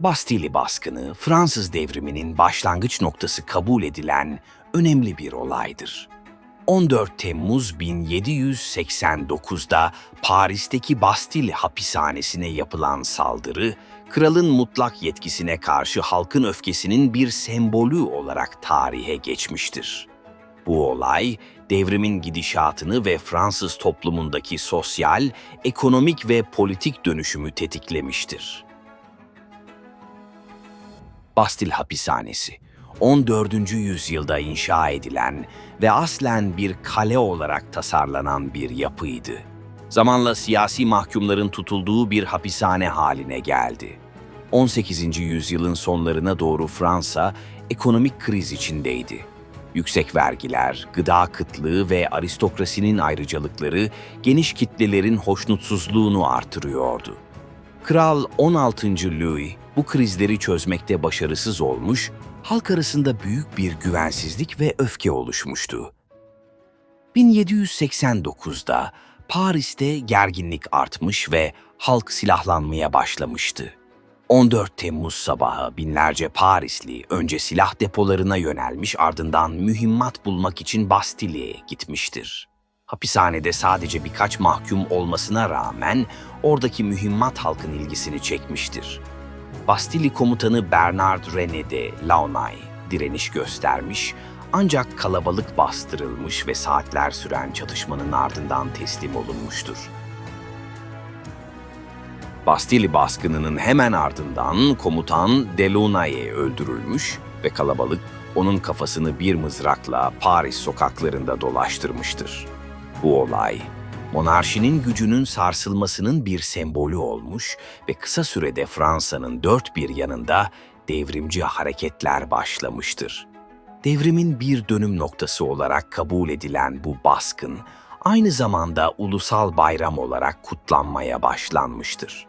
Bastili baskını Fransız devriminin başlangıç noktası kabul edilen önemli bir olaydır. 14 Temmuz 1789'da Paris'teki Bastille hapishanesine yapılan saldırı, kralın mutlak yetkisine karşı halkın öfkesinin bir sembolü olarak tarihe geçmiştir. Bu olay, devrimin gidişatını ve Fransız toplumundaki sosyal, ekonomik ve politik dönüşümü tetiklemiştir. Bastil Hapishanesi 14. yüzyılda inşa edilen ve aslen bir kale olarak tasarlanan bir yapıydı. Zamanla siyasi mahkumların tutulduğu bir hapishane haline geldi. 18. yüzyılın sonlarına doğru Fransa ekonomik kriz içindeydi. Yüksek vergiler, gıda kıtlığı ve aristokrasinin ayrıcalıkları geniş kitlelerin hoşnutsuzluğunu artırıyordu. Kral 16. Louis bu krizleri çözmekte başarısız olmuş, halk arasında büyük bir güvensizlik ve öfke oluşmuştu. 1789'da Paris'te gerginlik artmış ve halk silahlanmaya başlamıştı. 14 Temmuz sabahı binlerce Parisli önce silah depolarına yönelmiş ardından mühimmat bulmak için Bastilya'ya gitmiştir. Hapishanede sadece birkaç mahkum olmasına rağmen oradaki mühimmat halkın ilgisini çekmiştir. Bastili komutanı Bernard René de Launay direniş göstermiş ancak kalabalık bastırılmış ve saatler süren çatışmanın ardından teslim olunmuştur. Bastili baskınının hemen ardından komutan Delaunay öldürülmüş ve kalabalık onun kafasını bir mızrakla Paris sokaklarında dolaştırmıştır. Bu olay, monarşinin gücünün sarsılmasının bir sembolü olmuş ve kısa sürede Fransa'nın dört bir yanında devrimci hareketler başlamıştır. Devrimin bir dönüm noktası olarak kabul edilen bu baskın, aynı zamanda ulusal bayram olarak kutlanmaya başlanmıştır.